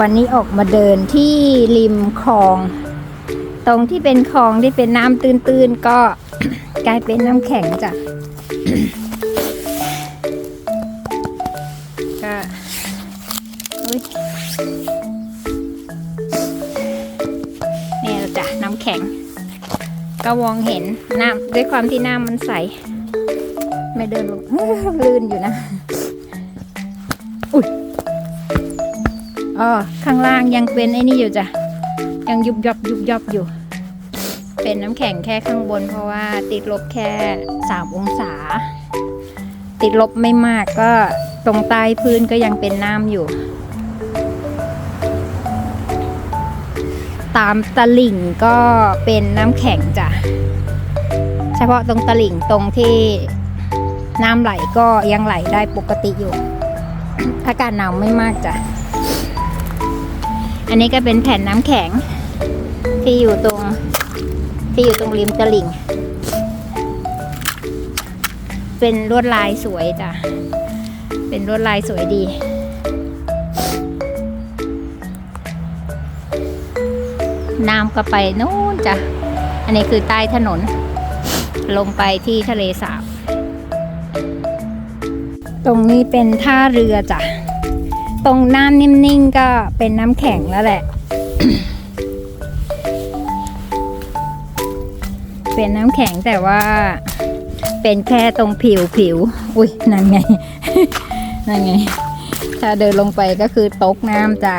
วันนี้ออกมาเดินที่ริมคลอง ตรงที่เป็นคลองที่เป็นน้ำตื้นๆก็กลายเป็นน้ำแข็งจ้ะก็อุ๊ยนี่แหละจ้ะน้ำแข็ง ก็มองเห็นน้ำด้วยความที่น้ำมันใส ไม่เดินลงลื่นอยู่นะ อ๋อข้างล่างยังเป็นไอ้นี่อยู่จ้ะ ยังยุบยับยุบยับอยู่ เป็นน้ำแข็งแค่ข้างบน เพราะว่าติดลบแค่สามองศา ติดลบไม่มากก็ตรงใต้พื้นก็ยังเป็นน้ำอยู่ ตามตลิ่งก็เป็นน้ำแข็งจ้ะ เฉพาะตรงตลิ่งตรงที่น้ำไหลก็ยังไหลได้ปกติอยู่ อากาศหนาวไม่มากจ้ะ อันนี้ก็เป็นแผ่นน้ำแข็ง ที่อยู่ตรง ที่อยู่ตรงริมตลิ่ง เป็นลวดลายสวยจ้ะ เป็นลวดลายสวยดีน้ำก็ไปนู่นจ้ะ อันนี้คือใต้ถนน ลงไปที่ทะเลสาบ ตรงนี้เป็นท่าเรือจ้ะ ตรงน้ำนิ่งๆ ก็เป็นน้ำแข็งแล้วแหละ เป็นน้ำแข็งแต่ว่า เป็นแค่ตรงผิวผิว อุ้ยนั่นไง นั่นไง ถ้าเดินลงไปก็คือตกน้ำจ้ะ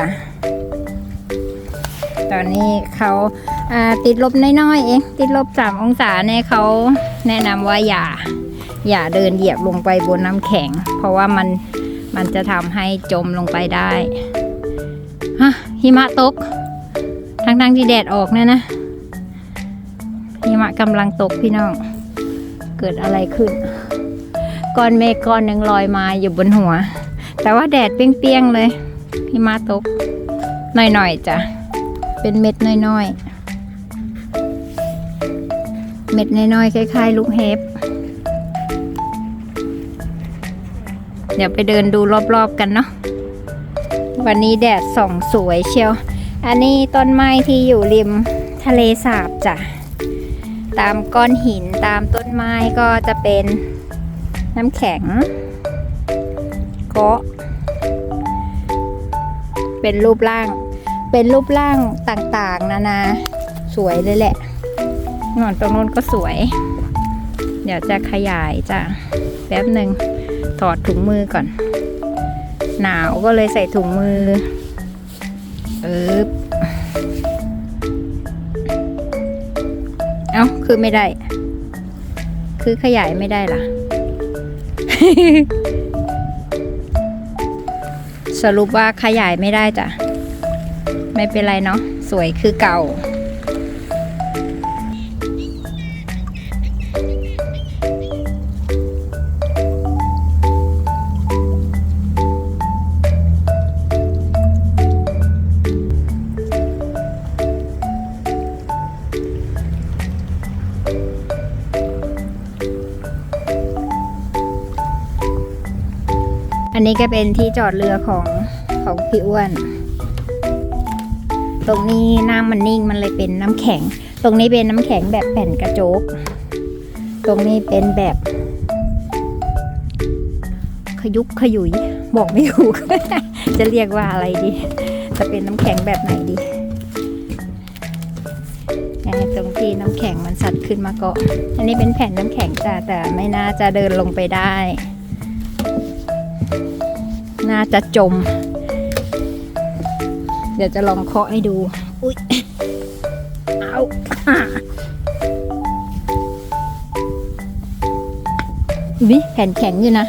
ตอนนี้เขาาติดลบน้อยๆเองติดลบสามองศาเนี่ยเขาแนะนำว่าอย่า อย่าเดินเหยียบลงไปบนน้ำแข็ง เพราะว่ามัน มันจะทำให้จมลงไปได้ฮะหิมะตก ทั้งๆที่แดดออกเนี่ยนะหิมะกำลังตกพี่น้อง เกิดอะไรขึ้น ก้อนเมฆก้อนหนึ่งลอยมาอยู่บนหัว แต่ว่าแดดเปี้ยงๆเลยหิมะตกหน่อยๆจ้ะ เป็นเม็ดน้อยๆ เม็ดน้อยๆคล้ายๆ ลูกเฮฟ เดี๋ยวไปเดินดูรอบๆกันเนาะวันนี้แดดส่องสวยเชียว อันนี้ต้นไม้ที่อยู่ริมทะเลสาบจ้ะ ตามก้อนหินตามต้นไม้ก็จะเป็นน้ำแข็งเกาะเป็นรูปร่าง เป็นรูปร่างต่างๆ นานา สวยเลยแหละนอนตรงนู้นก็สวย เดี๋ยวจะขยายจ้ะ แป๊บหนึ่ง ถอดถุงมือก่อน หนาวก็เลยใส่ถุงมือเออเอ้าคือไม่ได้ คือขยายไม่ได้ล่ะ สรุปว่าขยายไม่ได้จ้ะ ไม่เป็นไรเนาะสวยคือเก่า อันนี้ก็เป็นที่จอดเรือของของพี่อ้วน ตรงนี้น้ำมันนิ่งมันเลยเป็นน้ำแข็ง ตรงนี้เป็นน้ำแข็งแบบแผ่นกระโจก ตรงนี้เป็นแบบ ขยุกขยุยบอกไม่ถูก จะเรียกว่าอะไรดี จะเป็นน้ำแข็งแบบไหนดีตรงที่น้ำแข็งมันสัดขึ้นมาเกาะ อันนี้เป็นแผ่นน้ำแข็งจ้ะแต่ไม่น่าจะเดินลงไปได้ น่าจะจม เดี๋ยวจะลองเคาะให้ดู อุ้ยเอาอะวิแผ่นแข็งอยู่นะ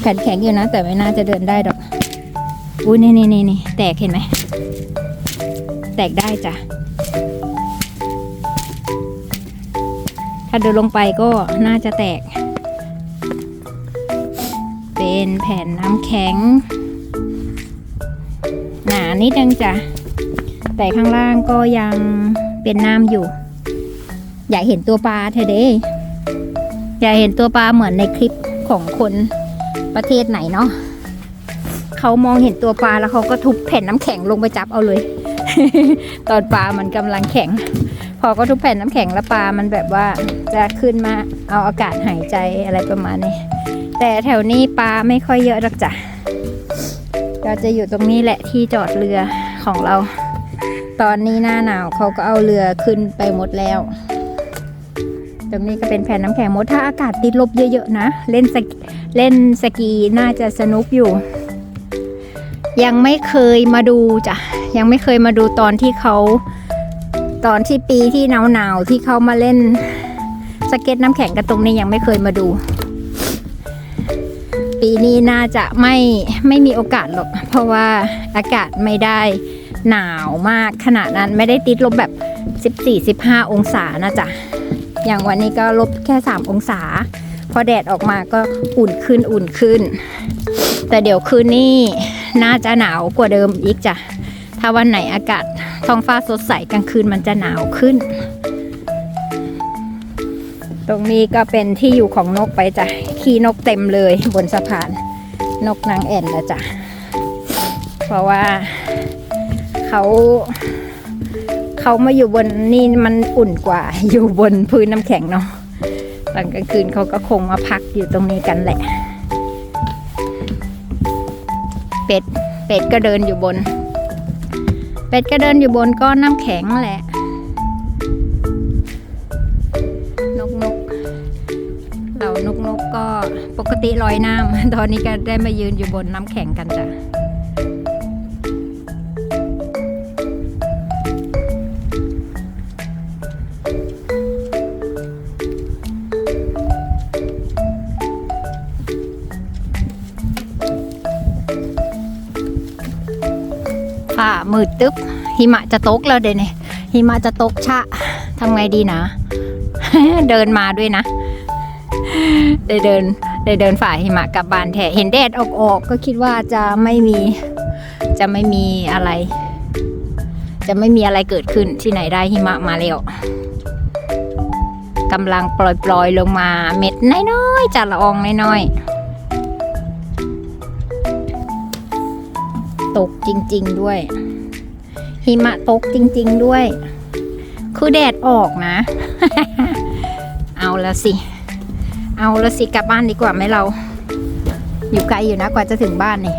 แผ่นแข็งอยู่นะ แต่ไม่น่าจะเดินได้ดอก อุ้ยนี่นี่นี่นี่แตกเห็นไหม แตกได้จ้ะ ถ้าเดินลงไปก็น่าจะแตก เป็นแผ่นน้ำแข็ง หนานิดนึงจ้ะ แต่ข้างล่างก็ยังเป็นน้ำอยู่ อยากเห็นตัวปลาเธอเด้อยากเห็นตัวปลาเหมือนในคลิปของคนประเทศไหนเนาะเขามองเห็นตัวปลาแล้วเขาก็ทุบแผ่นน้ำแข็งลงไปจับเอาเลย ตอนปลามันกำลังแข็ง พอก็ทุบแผ่นน้ำแข็งแล้วปลามันแบบว่าจะขึ้นมาเอาอากาศหายใจอะไรประมาณนี้ แต่แถวนี้ปลาไม่ค่อยเยอะหรอกจ้ะเราจะอยู่ตรงนี้แหละที่จอดเรือของเรา ตอนนี้หน้าหนาวเขาก็เอาเรือขึ้นไปหมดแล้ว ตรงนี้ก็เป็นแผ่นน้ำแข็งหมดถ้าอากาศติดลบเยอะๆนะ เล่นสกเล่นสกีน่าจะสนุกอยู่ ยังไม่เคยมาดูจ้ะยังไม่เคยมาดูตอนที่เขาตอนที่ปีที่หนาวๆที่เขามาเล่นสเก็ตน้ำแข็งกันตรงนี้ยังไม่เคยมาดู ปีนี้น่าจะไม่ไม่มีโอกาสหรอก เพราะว่าอากาศไม่ได้หนาวมากขนาดนั้นไม่ได้ติดลบแบบ 14-15 องศานะจ๊ะ อย่างวันนี้ก็ลบแค่ 3 องศา พอแดดออกมาก็อุ่นขึ้นอุ่นขึ้น แต่เดี๋ยวคืนนี้น่าจะหนาวกว่าเดิมอีกจ้ะ ถ้าวันไหนอากาศท้องฟ้าสดใสกลางคืนมันจะหนาวขึ้น ตรงนี้ก็เป็นที่อยู่ของนกไปจ้ะ ขี้นกเต็มเลยบนสะพานนกนางแอ่นนะจ้ะ เพราะว่าเขาเขามาอยู่บนนี่มันอุ่นกว่า อยู่บนพื้นน้ำแข็งเนาะตอนกลางคืนเขาก็คงมาพักอยู่ตรงนี้กันแหละ เป็ด เป็ดก็เดินอยู่บน เป็ดก็เดินอยู่บนก้อนน้ำแข็งแหละ ปกติลอยน้ำตอนนี้ก็ได้มายืนอยู่บนน้ำแข็งกันจ้ะค่ะมืดตึ๊บหิมะจะตกแล้วเดี๋ยวนี้หิมะจะตกชะทำไงดีนะ เดินมาด้วยนะ ได้เดินได้เดินฝ่าหิมะกลับบ้านแท้เห็นแดดออกออกก็คิดว่าจะไม่มีจะไม่มีอะไร จะไม่มีอะไรเกิดขึ้นที่ไหนได้หิมะมาแล้วกำลังปล่อยปลอยๆลงมาเม็ดน้อยๆจัดละอองน้อยๆตกจริง ๆด้วย หิมะตกจริง ๆด้วย คือแดดออกนะ เอาละสิ เอาละสิกลับบ้านดีกว่าไหมเรา อยู่ไกลอยู่นะกว่าจะถึงบ้านนี่